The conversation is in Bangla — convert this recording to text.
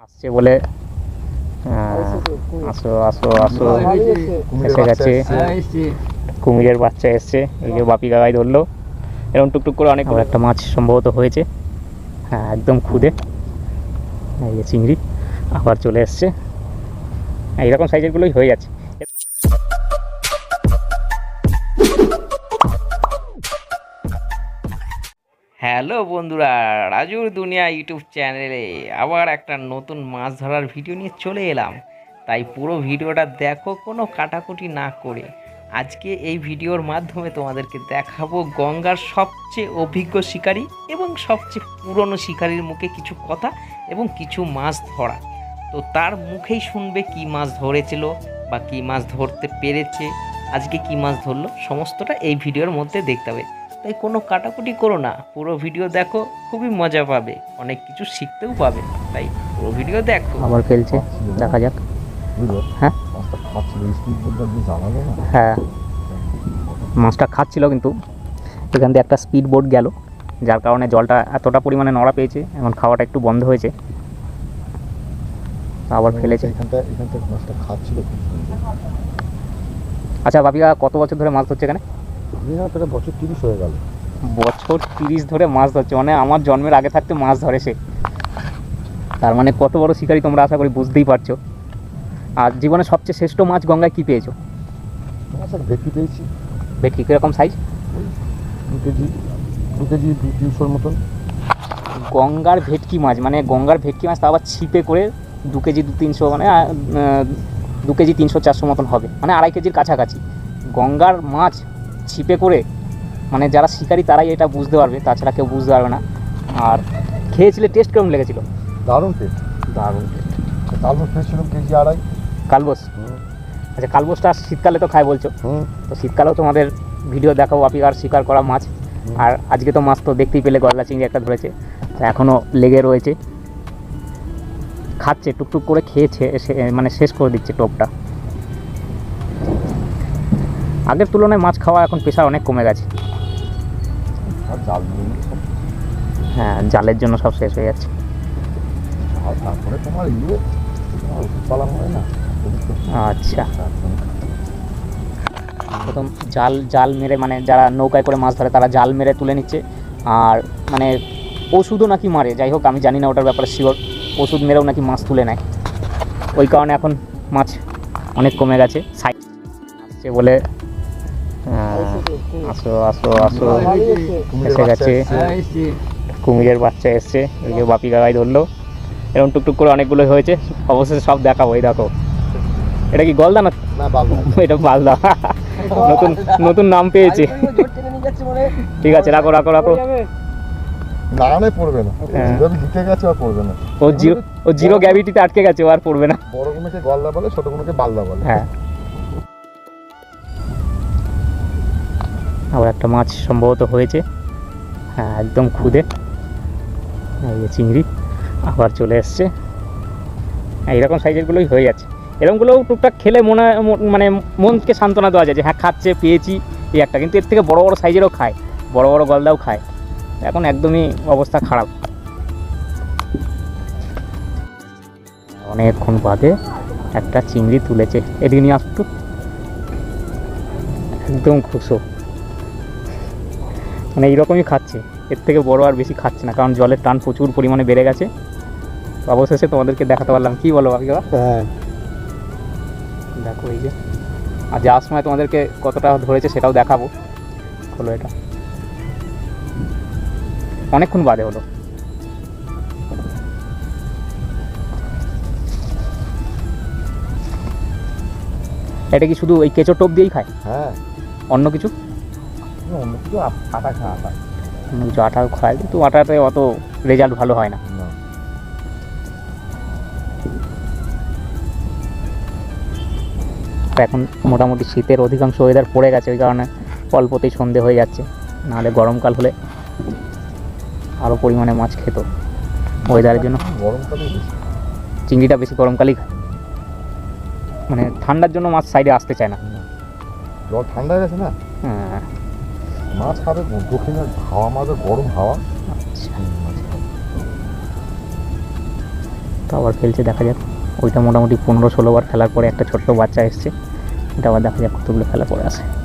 আসছে বলে আসো আসো আসো এসে গেছে। কুমিরের বাচ্চা এসছে এই যে বাপি গাগাই ধরলো। এরকম টুকটুক করে অনেক একটা মাছ সম্ভবত হয়েছে। হ্যাঁ একদম খুদে। এই যে চিংড়ি আবার চলে এসছে। এইরকম সাইজেরগুলোই হয়ে যাচ্ছে হ্যালো বন্ধুরা, রাজুর দুনিয়া ইউটিউব চ্যানেলে আবার একটা নতুন মাছ ধরার ভিডিও নিয়ে চলে এলাম। তাই পুরো ভিডিওটা দেখো, কোনো কাটাকুটি না করে। আজকে এই ভিডিওর মাধ্যমে তোমাদেরকে দেখাবো গঙ্গার সবচেয়ে অভিজ্ঞ শিকারী এবং সবচেয়ে পুরনো শিকারীর মুখে কিছু কথা এবং কিছু মাছ ধরা। তো তার মুখেই শুনবে কি মাছ ধরেছিল বা কি মাছ ধরতে পেরেছে, আজকে কি মাছ ধরলো, সমস্তটা এই ভিডিওর মধ্যে দেখতে হবে। তাই কোনো কাটাকুটি করো না। পুরো ভিডিও দেখো খুবই মজা পাবে। অনেক কিছু শিখতেও পাবে। তাই পুরো ভিডিও দেখো। আবার ফেলছে দেখা যাক। হ্যাঁ? মাছটা হ্যাঁ। মাছটা খাচ্ছিল কিন্তু। এখান দিয়ে একটা স্পিড বোট গেল যার কারণে জলটা এতটা পরিমাণে নড়া পেয়েছে। এখন খাওয়াটা একটু বন্ধ হয়েছে। আবার ফেলেছে। আচ্ছা বাপিকা কত বছর ধরে মাছ ধরছে এখানে? প্রায় বছর তিরিশ হয়ে গেল। বছর তিরিশ ধরে মাছ ধরছে মানে আমার জন্মের আগে থাকতে মাছ ধরে সে। তার মানে কত বড় শিকারি তোমরা আশা করি বুঝতেই পারছ। আর জীবনে সবচেয়ে শ্রেষ্ঠ মাছ গঙ্গায় কী পেয়েছ? ভেটকি পেয়েছি। ভেটকি কীরকম সাইজ দু কেজি দু কেজি দু তিনশোর মতন। গঙ্গার ভেটকি মাছ মানে গঙ্গার ভেটকি মাছ তা আবার ছিপে করে দু কেজি দু তিনশো মানে দু কেজি তিনশো চারশো মতন হবে। মানে আড়াই কেজির কাছাকাছি। গঙ্গার মাছ ছিপে করে মানে যারা শিকারী তারাই এটা বুঝতে পারবে তাছাড়া কেউ বুঝতে পারবে না। আর খেয়েছিলে টেস্ট কেমন লেগেছিল? দারুণ টেস্ট দারুণ তালবোস পেয়েছিলাম কেজি আড়াই। কালবোস? আচ্ছা কালবোসটা শীতকালে তো খায় বলছো। তো শীতকালেও তোমাদের ভিডিও দেখাবো আর শিকার করা মাছ। আর আজকে তো মাছ তো দেখতেই পেলে গলদা চিংড়ি একটা ধরেছে। তো এখনও লেগে রয়েছে। খাচ্ছে টুকটুক করে খেয়েছে মানে শেষ করে দিচ্ছে টোপটা। আগের তুলনায় মাছ খাওয়া এখন পেশা অনেক কমে গেছে। হ্যাঁ জালের জন্য সব শেষ হয়ে যাচ্ছে। আর তারপরে তোমার ইয়ে পালা হয় না? আচ্ছা। প্রথম জাল জাল মেরে মানে যারা নৌকায় করে মাছ ধরে তারা জাল মেরে তুলে নিচ্ছে। আর মানে ওষুধও নাকি মারে যাই হোক আমি জানি না ওটার ব্যাপারে শিওর ওষুধ মেরেও নাকি মাছ তুলে নেয়। ওই কারণে এখন মাছ অনেক কমে গেছে। সাইড আসছে বলে আসো আসো আসো। কুমিরের এসে বাচ্চা গেছে। এসছে। কুমিরের বাচ্চা এসছে। এই যে বাপি গাগাই ধরলো। এরকম টুকটুক করে অনেকগুলো হয়েছে। অবশেষে সব দেখাবো এই দেখো। এটা কি গলদা না? এটা মালদা নতুন নতুন নাম পেয়েছে। ঠিক আছে রাখো রাখো রাখো। না পড়বে না। হ্যাঁ। গেছে আর পড়বে না। ও জিরো ও জিরো গ্র্যাভিটিতে আটকে গেছে আর পড়বে না। বড় গুলোকে গলদা বলে ছোট গুলোকে বালদা বলে। হ্যাঁ। আবার একটা মাছ সম্ভবত হয়েছে। হ্যাঁ একদম খুদে। এই যে চিংড়ি আবার চলে এসছে। হ্যাঁ, এইরকম সাইজেরগুলোই হয়ে যাচ্ছে। এরকমগুলোও টুকটাক খেলে মনে মন- মানে মনকে সান্ত্বনা দেওয়া যায় যে হ্যাঁ খাচ্ছে পেয়েছি এই একটা। কিন্তু এর থেকে বড় বড় সাইজেরও খায় বড় বড় গলদাও খায়। এখন একদমই অবস্থা খারাপ। অনেকক্ষণ বাদে একটা চিংড়ি তুলেছে। এদিকে নিয়ে আসতো একদম খুশো। মানে এইরকমই খাচ্ছে। এর থেকে বড় আর বেশি খাচ্ছে না কারণ জলের টান প্রচুর পরিমাণে বেড়ে গেছে। অবশেষে তোমাদেরকে দেখাতে পারলাম। কি বলো বাকিরা হ্যাঁ। দেখো এই যে। আর যাওয়ার সময় তোমাদেরকে কতটা ধরেছে সেটাও দেখাবো। হলো এটা। অনেকক্ষণ বাদে হলো। এটা কি শুধু ওই কেঁচো টোপ দিয়েই খায়? হ্যাঁ। অন্য কিছু? অন্য কিছু আটা খা আটা। অন্য কিছু আটাও খায় কিন্তু আটাতে অত রেজাল্ট ভালো হয় না। এখন মোটামুটি শীতের অধিকাংশ ওয়েদার পড়ে গেছে ওই কারণে অল্পতেই সন্ধে হয়ে যাচ্ছে। নাহলে গরমকাল হলে আরও পরিমাণে মাছ খেত। ওয়েদারের জন্য। গরমকালে চিংড়িটা বেশি গরমকালেই খায়। মানে ঠান্ডার জন্য মাছ সাইডে আসতে চায় না। ঠান্ডা হয়ে গেছে না? হ্যাঁ। মাছ খাবে দক্ষিণের হাওয়া মাঝে গরম হাওয়া। আচ্ছা। তো আবার খেলছে দেখা যাক। ওইটা মোটামুটি পনেরো ষোলো বার খেলার পরে একটা ছোট্ট বাচ্চা এসছে। এটা আবার দেখা যাক কতগুলো খেলা পরে আসে।